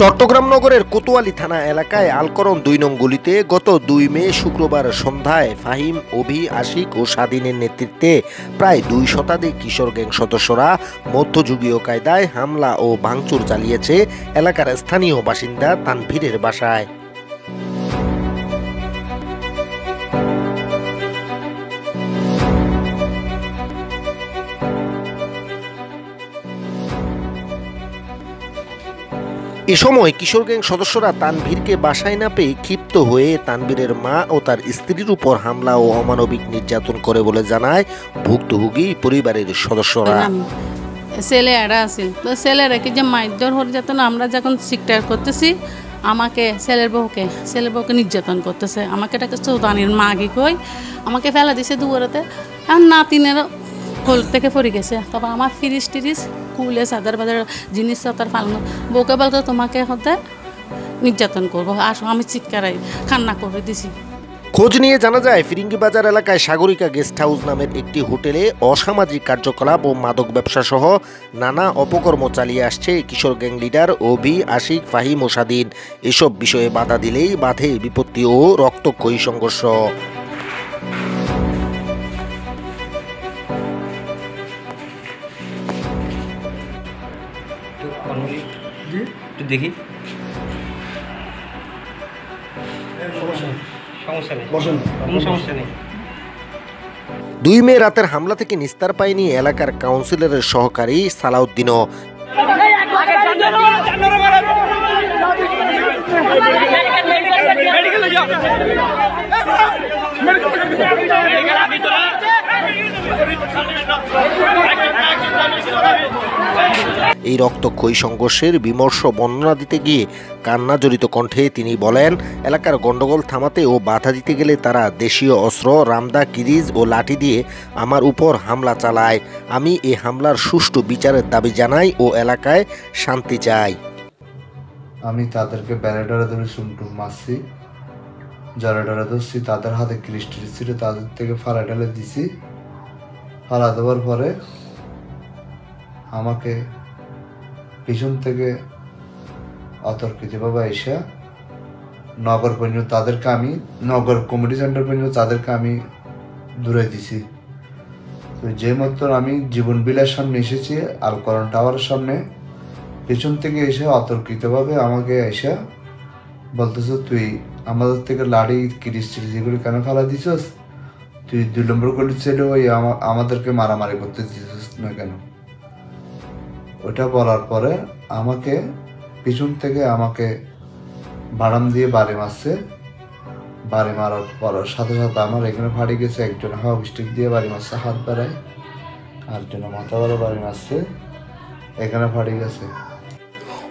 চট্টগ্রাম নগরের কোতোয়ালি থানা এলাকায় আলকরণ দুই নং গলিতে গত দুই মে শুক্রবার সন্ধ্যায় ফাহিম, অভি, আশিক ও স্বাধীনের নেতৃত্বে প্রায় দুই শতাধিক কিশোর গ্যাং সদস্যরা মধ্যযুগীয় কায়দায় হামলা ও ভাঙচুর চালিয়েছে এলাকার স্থানীয় বাসিন্দা তানভীরের বাসায়। এ সময় কিশোর গ্যাং সদস্যরা তানভীরকে বাসায় না পেয়ে ক্ষিপ্ত হয়ে তানভীরের মা ও তার স্ত্রীর উপর হামলা ও অমানবিক নির্যাতন করে বলে জানায় ভুক্তভোগী পরিবারের সদস্যরা। ছেলে এরা আছে। তো ছেলেরা কি যে মারধর হয়ে যেত না আমরা যখন শিকটার করতেছি, আমাকে ছেলের বউকে ছেলের বউকে নির্যাতন করতেছে। আমাকে এটাকে চৌদানির মাগি কই আমাকে ফেলা দিছে দুয়ারেতে। আর নাতিনেরও কোল থেকে পড়ে গেছে। তারপর আমার ফ্রিজ টিরিজ কুলে চাদর বাজার জিনিস তার ফালানো বউকে বলতো তোমাকে হতে নির্যাতন করব আসো আমি চিৎকারাই কান্না করে দিছি। খোঁজ নিয়ে জানা যায়, ফিরিঙ্গি বাজার এলাকায় সাগরিকা গেস্ট হাউস নামের একটি হোটেলে অসামাজিক কার্যকলাপ ও মাদক ব্যবসা সহ নানা অপকর্ম চালিয়ে আসছে কিশোর গ্যাং লিডার অভি, আশিক, ফাহিম ও স্বাধীন এসব বিষয়ে বাধা দিলেই বাধে বিপত্তি ও রক্তক্ষয়ী সংঘর্ষ। দেখি। সমস্যা নেই। কোনো সমস্যা নেই। দুই মে রাতের হামলা থেকে নিস্তার পায়নি এলাকার কাউন্সিলরের সহকারী সালাউদ্দিনও। এই রক্তক্ষয়ী সংঘর্ষের বিমর্ষ বর্ণনা দিতে গিয়ে কান্না জড়িত কণ্ঠে তিনি বলেন, এলাকার গণ্ডগোল থামাতে ও বাধা দিতে গেলে তারা দেশীয় অস্ত্র, রামদা কিরিজ ও লাঠি দিয়ে আমার উপর হামলা চালায়। আমি এই হামলার সুষ্ঠু বিচারের দাবি জানাই ও এলাকায় শান্তি চাই। আমি তাদেরকে ব্যারেডারে ধরে সুমটু মারছি যারা ডরে ধরছি, তাদের হাতে ক্রিস্টি ছিল তাদের থেকে ফাড়া ঢেলে দিছি ফাড়া দেওয়ার পরে আমাকে পিছন থেকে অতর্কিতভাবে এসে নগর পর্যন্ত তাদেরকে আমি, নগর কমিটি সেন্টার পর্যন্ত তাদেরকে আমি দূরে দিছি। তো যে মাত্র আমি জীবন বিলার সামনে এসেছি আলকরণ টাওয়ারের সামনে পেছন থেকে এসে অতর্কিতভাবে আমাকে এসে বলতেছ, তুই আমাদের থেকে লাড়ি কিরিস টিরিস এগুলো কেন ফেলা দিছস? তুই দুই নম্বর গলি ছেলে ওই আমাদেরকে মারামারি করতে দিছিস না কেন? ওটা বলার পরে আমাকে পিছন থেকে আমাকে বাড়াম দিয়ে বাড়ি মারছে। বাড়ি মারার পর সাথে সাথে আমার এখানে ফাড়ি গেছে, একজন হক স্টিক দিয়ে বাড়ি মারছে, হাত বেড়ায়। জন্য মাথা বাড়ি মারছে। এখানে ফাড়ি গেছে।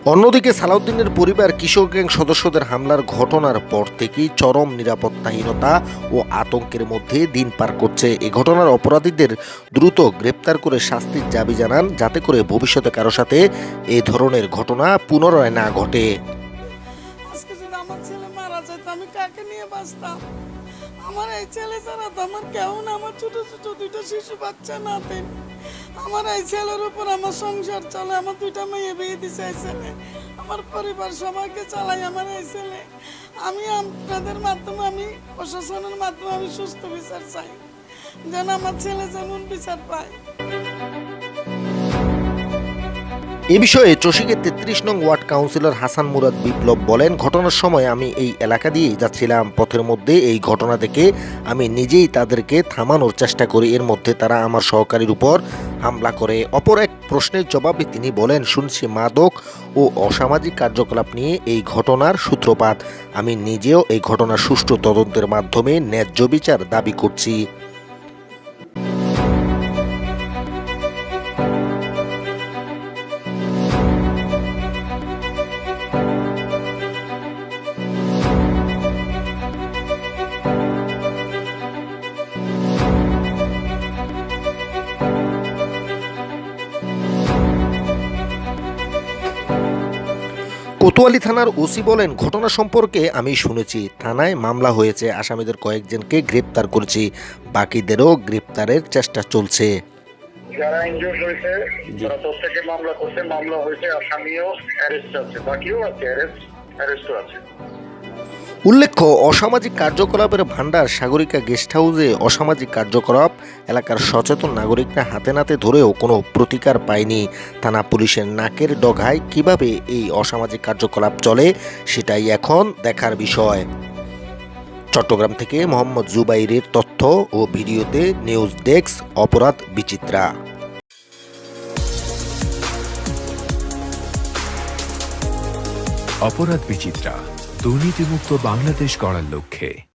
অন্যদিকে সালাউদ্দিনের পরিবার কিশোর গ্যাং সদস্যদের হামলার ঘটনার পর থেকেই চরম নিরাপত্তাহীনতা ও আতঙ্কের মধ্যে দিন পার করছে। এ ঘটনার অপরাধীদের দ্রুত গ্রেপ্তার করে শাস্তির দাবি জানান, যাতে করে ভবিষ্যতে কারও সাথে এ ধরনের ঘটনা পুনরায় না ঘটে। আমার এই ছেলে ছাড়া তো আমার কেউ না, আমার ছোট ছোট দুইটা শিশু বাচ্চা আমার এই ছেলের উপর আমার সংসার চলে, আমার দুইটা মেয়ে বিয়ে দিছে এই ছেলে। আমার পরিবার সবাইকে চালাই আমার এই ছেলে। আমি আপনাদের মাধ্যমে, আমি প্রশাসনের মাধ্যমে আমি সুস্থ বিচার চাই। যেন আমার ছেলে যেমন বিচার পায়। এ বিষয়ে চসিকের তেত্রিশ নং ওয়ার্ড কাউন্সিলর হাসান মুরাদ বিপ্লব বলেন, ঘটনার সময় আমি এই এলাকা দিয়েই যাচ্ছিলাম। পথের মধ্যে এই ঘটনা দেখে আমি নিজেই তাদেরকে থামানোর চেষ্টা করি। এর মধ্যে তারা আমার সহকারীর উপর হামলা করে। অপর এক প্রশ্নের জবাবে তিনি বলেন, শুনছি মাদক ও অসামাজিক কার্যকলাপ নিয়ে এই ঘটনার সূত্রপাত। আমি নিজেও এই ঘটনার সুষ্ঠু তদন্তের মাধ্যমে ন্যায্য বিচার দাবি করছি। কোতোয়ালি থানার ওসি বলেন, ঘটনা সম্পর্কে আমি শুনেছি। থানায় মামলা হয়েছে। আসামিদের কয়েকজনকে গ্রেপ্তার করেছি। বাকিদেরও গ্রেপ্তারের চেষ্টা চলছে। যারা হয়েছে, তারা প্রত্যেকে মামলা করছে। মামলা হয়েছে আসামিও অ্যারেস্ট আছে। বাকিও আছে অ্যারেস্ট অ্যারেস্টও আছে। উল্লেখ্য, অসামাজিক কার্যকলাপের ভাণ্ডার সাগরিকা গেস্ট হাউসে অসামাজিক কার্যকলাপ এলাকার সচেতন নাগরিকরা হাতে নাতে ধরেও কোনো প্রতিকার পায়নি। থানা পুলিশের নাকের ডগায় কীভাবে এই অসামাজিক কার্যকলাপ চলে সেটাই এখন দেখার বিষয়। চট্টগ্রাম থেকে মোহাম্মদ জুবাইরের তথ্য ও ভিডিওতে নিউজ ডেস্ক, অপরাধ বিচিত্রা। অপরাধ বিচিত্রা। দুর্নীতিমুক্ত বাংলাদেশ গড়ার লক্ষ্যে।